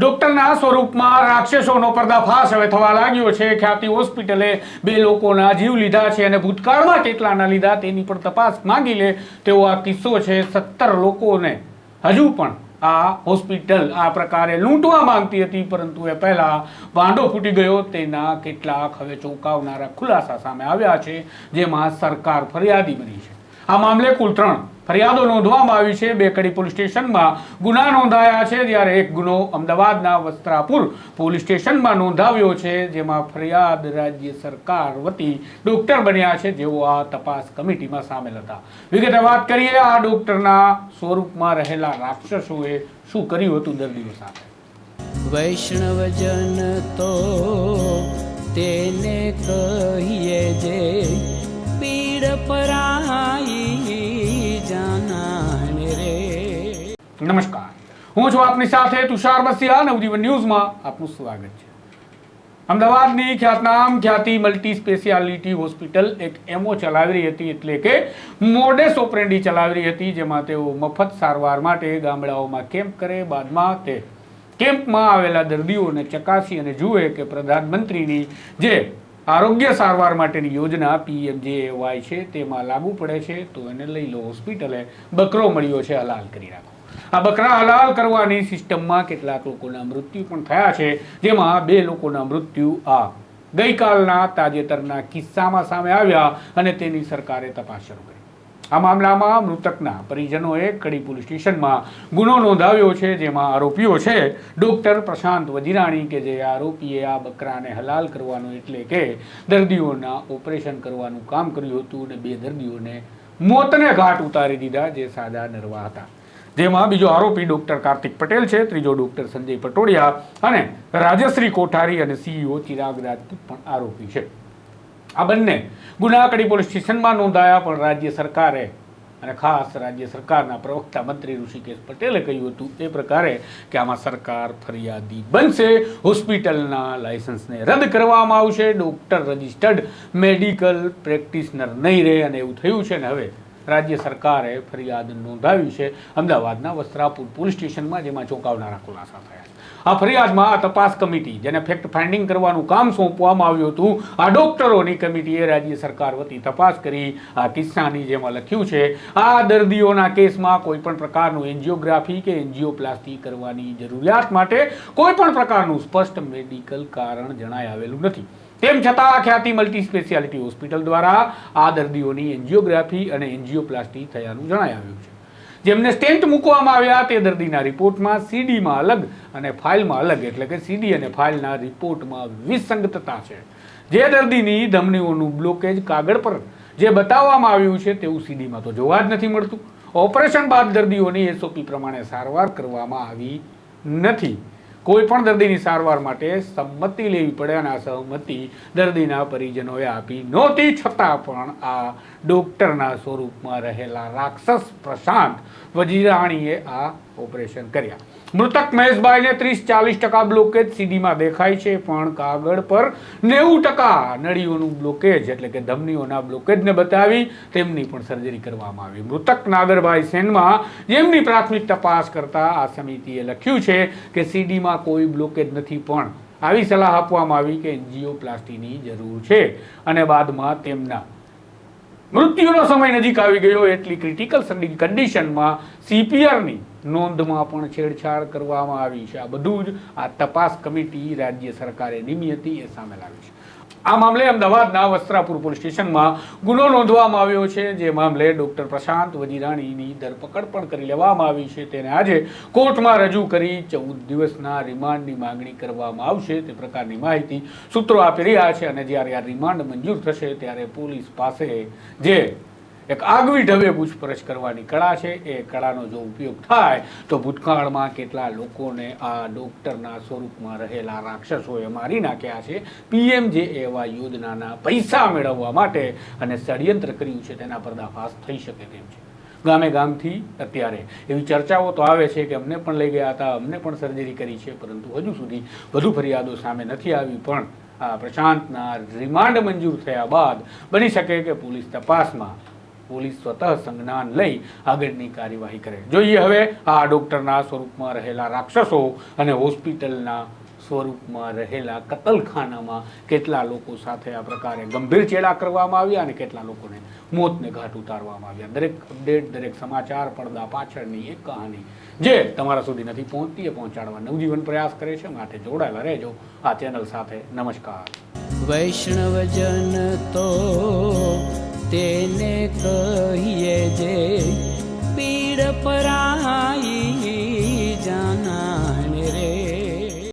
ડોક્ટરના સ્વરૂપમાં રાક્ષસોનો પર્દાફાશ હવે થવા લાગ્યો છે. ખ્યાતિ હોસ્પિટલે બે લોકોના જીવ લીધા છે અને ભૂતકાળમાં કેટલાના લીધા તેની પણ તપાસ માંગી લે તેવો આ કિસ્સો છે. સત્તર લોકોને હજુ પણ આ હોસ્પિટલ આ પ્રકારે લૂંટવા માંગતી હતી, પરંતુ એ પહેલાં વાંડો ફૂટી ગયો. તેના કેટલાક હવે ચોંકાવનારા ખુલાસા સામે આવ્યા છે, જેમાં સરકાર ફરિયાદી બની છે. આ મામલે કુલ ત્રણ ફરિયાદો નોંધવામાં આવી છે. બે કડી પોલીસ સ્ટેશનમાં ગુના નોંધાયા છે જ્યારે એક ગુનો અમદાવાદના વસ્ત્રાપુર પોલીસ સ્ટેશનમાં નોંધાવ્યો છે, જેમાં ફરિયાદ રાજ્ય સરકાર વતી ડોક્ટર બન્યા છે. જેઓ આ તપાસ કમિટીમાં સામેલ હતા. વિગતે વાત કરીએ, આ ડોક્ટરના સ્વરૂપમાં રહેલા રાક્ષસોએ શું કર્યું હતું દર્દીઓ સાથે? વૈષ્ણવજન તો તેને કહીએ જે પીડ પરાઈ નમસ્કાર. હું છું આપની સાથે તુષાર બસિયા નવજીવન ન્યૂઝમાં આપનું સ્વાગત છે. અમદાવાદની ખ્યાતનામ ખ્યાતિ મલ્ટી સ્પેશિયાલિટી હોસ્પિટલ એક એમઓ ચલાવી રહી હતી એટલે કે મોડેસ ઓપરેન્ડી ચલાવી રહી હતી, જેમાં તેઓ મફત સારવાર માટે ગામડાઓમાં કેમ્પ કરે, બાદમાં તે કેમ્પમાં આવેલા દર્દીઓને ચકાસી અને જુએ કે પ્રધાનમંત્રીની જે આરોગ્ય સારવાર માટેની યોજના પીએમજેવાય છે, તેમાં લાગુ પડે છે, તો એને લઈ લો હોસ્પિટલે. બકરો મળ્યો છે, હલાલ કરી રાખો આ બકરા હલાલ કરવાની સિસ્ટમમાં કેટલાક લોકોના મૃત્યુ પણ થયા છે, જેમાં બે લોકોના મૃત્યુ આ ગઈકાલના તાજેતરના કિસ્સામાં સામે આવ્યા અને તેની સરકારે તપાસ શરૂ કરી. આ મામલામાં મૃતકના પરિજનોએ કડી પોલીસ સ્ટેશનમાં ગુનો નોંધાવ્યો છે, જેમાં આરોપીઓ છે, ડોક્ટર પ્રશાંત વજીરાણી કે જે આરોપીએ આ બકરાને હલાલ કરવાનું એટલે કે દર્દીઓના ઓપરેશન કરવાનું કામ કર્યું હતું અને બે દર્દીઓને મોતને ઘાટ ઉતારી દીધા, જે સાદા નરવા હતા. જેમાં બીજો આરોપી ડોક્ટર કાર્તિક પટેલ છે, ત્રીજો ડોક્ટર સંજય પટોડિયા અને રાજશ્રી કોઠારી અને સીઈઓ ચિરાગ રાજપૂત પણ આરોપી છે. આ બંને ગુનાકડી પોલીસ સ્ટેશનમાં નોંધાયા, પણ રાજ્ય સરકારે અને ખાસ રાજ્ય સરકારના પ્રવક્તા મંત્રી ઋષિકેશ પટેલે કહ્યું હતું એ પ્રકારે કે આમાં સરકાર ફરિયાદી બનશે, હોસ્પિટલના લાયસન્સને રદ કરવામાં આવશે, ડોક્ટર રજિસ્ટર્ડ મેડિકલ પ્રેક્ટિશનર નહીં રહે અને એવું થયું છે ને હવે રાજ્ય સરકારે ફરિયાદ નોંધાવી છે. અમદાવાદના વસ્ત્રાપુર પોલીસ સ્ટેશનમાં, જેમાં ચોંકાવનારા ખુલાસા થયા આ ફરિયાદમાં આ તપાસ કમિટી, જેને ફેક્ટ ફાઇન્ડિંગ કરવાનું કામ સોંપવામાં આવ્યું હતું, આ ડોક્ટરોની કમિટીએ રાજ્ય સરકાર વતી તપાસ કરી, આ કિસ્સાની જેમાં લખ્યું છે, આ દર્દીઓના કેસમાં કોઈ પણ પ્રકારનું એન્જિયોગ્રાફી કે એન્જિયોપ્લાસ્ટી કરવાની જરૂરિયાત માટે કોઈ પણ પ્રકારનું સ્પષ્ટ મેડિકલ કારણ જણાય આવેલું નથી. તેમ છતાં ખ્યાતિ મલ્ટી સ્પેશિયાલિટી હોસ્પિટલ દ્વારા આ દર્દીઓની એન્જિયોગ્રાફી અને એન્જિયોપ્લાસ્ટી થયાનું જણાય આવ્યું છે. જેમને સ્ટેન્ટ મૂકવામાં આવ્યા તે દર્દીના રિપોર્ટમાં સીડીમાં અલગ અને ફાઇલમાં અલગ, એટલે કે સીડી અને ફાઇલના રિપોર્ટમાં વિસંગતતા છે. જે દર્દીની ધમનીઓનું બ્લોકેજ કાગળ પર જે બતાવવામાં આવ્યું છે તેવું સીડીમાં તો જોવા જ નથી મળતું. ઓપરેશન બાદ દર્દીઓની એસઓપી પ્રમાણે સારવાર કરવામાં આવી નથી. કોઈ પણ દર્દીની સારવાર માટે સંમતિ લેવી પડે અને આ સહમતિ દર્દીના પરિજનોએ આપી નહોતી, છતાં પણ આ ડૉક્ટરના સ્વરૂપમાં રહેલા રાક્ષસ પ્રશાંત વજીરાણીએ આ ઓપરેશન કર્યા. મૃતક મહેશભાઈને ત્રીસ ચાલીસ ટકા બ્લોકેજ સીડીમાં દેખાય છે, પણ કાગળ પર નેવું ટકા નળીઓનું બ્લોકેજ, એટલે કે ધમનીઓના બ્લોકેજને બતાવી તેમની પણ સર્જરી કરવામાં આવી. મૃતક નાગરભાઈ સેનમાં જેમની પ્રાથમિક તપાસ કરતા આ સમિતિએ લખ્યું છે કે સીડીમાં કોઈ બ્લોકેજ નથી, પણ આવી સલાહ આપવામાં આવી કે એન્જિયોપ્લાસ્ટીની જરૂર છે. અને બાદમાં તેમના મૃત્યુનો સમય નજીક આવી ગયો એટલી ક્રિટિકલ કન્ડિશનમાં સીપીઆરની નોંધમાં પણ છેડછાડ કરવામાં આવી છે. આ બધું જ આ તપાસ કમિટી રાજ્ય સરકારે નિમી હતી, એ સામે લાવી છે. આ મામલે અમદાવાદના વસ્ત્રાપુર પોલીસ સ્ટેશનમાં ગુનો નોંધવામાં આવ્યો છે. જે મામલે ડોક્ટર પ્રશાંત વજીરાણીની ધરપકડ પણ કરી લેવામાં આવી છે. તેને આજે કોર્ટમાં રજૂ કરી ચૌદ દિવસના રિમાન્ડની માંગણી કરવામાં આવશે. તે પ્રકારની માહિતી સૂત્રો આપી રહ્યા છે અને જ્યારે આ રિમાન્ડ મંજૂર થશે ત્યારે પોલીસ પાસે જે એક આગવી ઢબે પૂછપરછ કરવાની કળા છે. એ કળાનો જો ઉપયોગ થાય તો ભૂતકાળમાં કેટલા લોકોને આ ડોક્ટરના સ્વરૂપમાં રહેલા રાક્ષસોએ મારી નાખ્યા છે. પીએમ જે એવા યોજનાના પૈસા મેળવવા માટે અને ષડયંત્ર કર્યું છે તેના પર્દાફાશ થઈ શકે તેમ છે. ગામે ગામથી અત્યારે એવી ચર્ચાઓ તો આવે છે કે અમને પણ લઈ ગયા હતા, અમને પણ સર્જરી કરી છે, પરંતુ હજુ સુધી વધુ ફરિયાદો સામે નથી આવી. પણ આ પ્રશાંતના રિમાન્ડ મંજૂર થયા બાદ બની શકે કે પોલીસ તપાસમાં પોલીસ સ્વતઃ સંજ્ઞાન લઈ આગળની કાર્યવાહી કરે. જોઈએ હવે આ ડોક્ટરના સ્વરૂપમાં રહેલા રાક્ષસો અને હોસ્પિટલના સ્વરૂપમાં રહેલા કતલખાનામાં કેટલા લોકો સાથે આ પ્રકારે ગંભીર ચેડા કરવામાં આવ્યા અને કેટલા લોકોને મોતને ઘાટ ઉતારવામાં આવ્યા. દરેક અપડેટ, દરેક સમાચાર પડદા પાછળની એક કહાની જે તમારા સુધી નથી પહોંચતી એ પહોંચાડવા નવજીવન પ્રયાસ કરે છે. માટે જોડાયેલા રહેજો આ ચેનલ સાથે. નમસ્કાર. વૈષ્ણવજન તો કહીએ જે પીડ પરાઈ